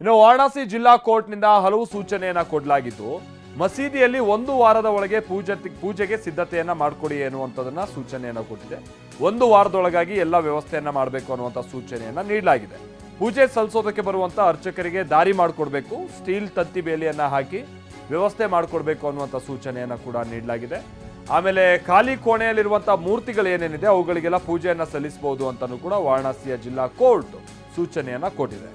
ಇನ್ನು ವಾರಣಾಸಿ ಜಿಲ್ಲಾ ಕೋರ್ಟ್ನಿಂದ ಹಲವು ಸೂಚನೆಯನ್ನ ಕೊಡಲಾಗಿದ್ದು, ಮಸೀದಿಯಲ್ಲಿ ಒಂದು ವಾರದ ಒಳಗೆ ಪೂಜೆ ಪೂಜೆಗೆ ಸಿದ್ಧತೆಯನ್ನ ಮಾಡಿಕೊಡಿ ಎನ್ನುವಂಥದ್ದನ್ನ ಸೂಚನೆಯನ್ನ ಕೊಟ್ಟಿದೆ. ಒಂದು ವಾರದೊಳಗಾಗಿ ಎಲ್ಲ ವ್ಯವಸ್ಥೆಯನ್ನ ಮಾಡಬೇಕು ಅನ್ನುವಂಥ ಸೂಚನೆಯನ್ನ ನೀಡಲಾಗಿದೆ. ಪೂಜೆ ಸಲ್ಲಿಸೋದಕ್ಕೆ ಬರುವಂತ ಅರ್ಚಕರಿಗೆ ದಾರಿ ಮಾಡಿಕೊಡ್ಬೇಕು, ಸ್ಟೀಲ್ ತತ್ತಿ ಬೇಲಿಯನ್ನ ಹಾಕಿ ವ್ಯವಸ್ಥೆ ಮಾಡಿಕೊಡ್ಬೇಕು ಅನ್ನುವಂಥ ಸೂಚನೆಯನ್ನ ಕೂಡ ನೀಡಲಾಗಿದೆ. ಆಮೇಲೆ ಖಾಲಿ ಕೋಣೆಯಲ್ಲಿರುವಂಥ ಮೂರ್ತಿಗಳು ಏನೇನಿದೆ, ಅವುಗಳಿಗೆಲ್ಲ ಪೂಜೆಯನ್ನ ಸಲ್ಲಿಸಬಹುದು ಅಂತಲೂ ಕೂಡ ವಾರಣಾಸಿಯ ಜಿಲ್ಲಾ ಕೋರ್ಟ್ ಸೂಚನೆಯನ್ನ ಕೊಟ್ಟಿದೆ.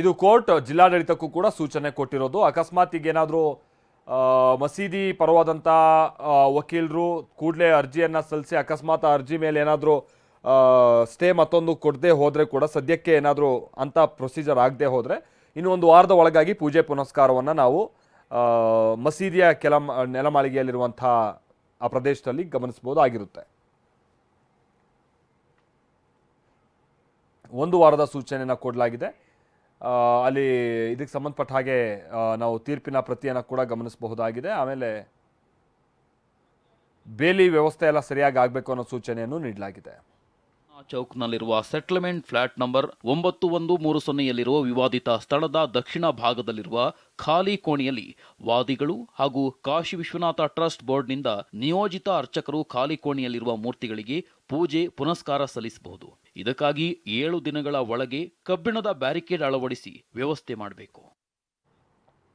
ಇದು ಕೋರ್ಟ್ ಜಿಲ್ಲಾಡಳಿತಕ್ಕೂ ಕೂಡ ಸೂಚನೆ ಕೊಟ್ಟಿರೋದು. ಅಕಸ್ಮಾತ್ ಈಗ ಏನಾದರೂ ಮಸೀದಿ ಪರವಾದಂಥ ವಕೀಲರು ಕೂಡಲೇ ಅರ್ಜಿಯನ್ನು ಸಲ್ಲಿಸಿ ಅಕಸ್ಮಾತ್ ಅರ್ಜಿ ಮೇಲೆ ಏನಾದರೂ ಸ್ಟೇ ಮತ್ತೊಂದು ಕೊಡದೆ ಹೋದರೆ ಕೂಡ ಸದ್ಯಕ್ಕೆ ಏನಾದರೂ ಅಂಥ ಪ್ರೊಸೀಜರ್ ಆಗದೆ ಹೋದರೆ ಇನ್ನು ಒಂದು ವಾರದ ಒಳಗಾಗಿ ಪೂಜೆ ಪುನಸ್ಕಾರವನ್ನು ನಾವು ಮಸೀದಿಯ ಕೆಲ ನೆಲಮಾಳಿಗೆಯಲ್ಲಿರುವಂಥ ಆ ಪ್ರದೇಶದಲ್ಲಿ ಗಮನಿಸ್ಬೋದು ಆಗಿರುತ್ತೆ. ಒಂದು ವಾರದ ಸೂಚನೆಯನ್ನು ಕೊಡಲಾಗಿದೆ. ಅಲ್ಲಿ ಇದಕ್ಕೆ ಸಂಬಂಧಪಟ್ಟ ಹಾಗೆ ನಾವು ತೀರ್ಪಿನ ಪ್ರತಿಯನ್ನು ಕೂಡ ಗಮನಿಸಬಹುದಾಗಿದೆ. ಆಮೇಲೆ ಬೇಲಿ ವ್ಯವಸ್ಥೆ ಎಲ್ಲ ಸರಿಯಾಗಿ ಆಗಬೇಕು ಅನ್ನೋ ಸೂಚನೆಯನ್ನು ನೀಡಲಾಗಿದೆ. ಚೌಕ್ನಲ್ಲಿರುವ ಸೆಟ್ಲ್ಮೆಂಟ್ ಫ್ಲಾಟ್ ನಂಬರ್ ಒಂಬತ್ತು ಒಂದು ಮೂರು ಸೊನ್ನೆಯಲ್ಲಿರುವ ವಿವಾದಿತ ಸ್ಥಳದ ದಕ್ಷಿಣ ಭಾಗದಲ್ಲಿರುವ ಖಾಲಿ ಕೋಣೆಯಲ್ಲಿ ವಾದಿಗಳು ಹಾಗೂ ಕಾಶಿ ವಿಶ್ವನಾಥ ಟ್ರಸ್ಟ್ ಬೋರ್ಡ್ನಿಂದ ನಿಯೋಜಿತ ಅರ್ಚಕರು ಖಾಲಿ ಕೋಣೆಯಲ್ಲಿರುವ ಮೂರ್ತಿಗಳಿಗೆ ಪೂಜೆ, ಪುನಸ್ಕಾರ ಸಲ್ಲಿಸಬಹುದು. ಇದಕ್ಕಾಗಿ ಏಳು ದಿನಗಳ ಒಳಗೆ ಕಬ್ಬಿಣದ ಬ್ಯಾರಿಕೇಡ್ ಅಳವಡಿಸಿ ವ್ಯವಸ್ಥೆ ಮಾಡಬೇಕು.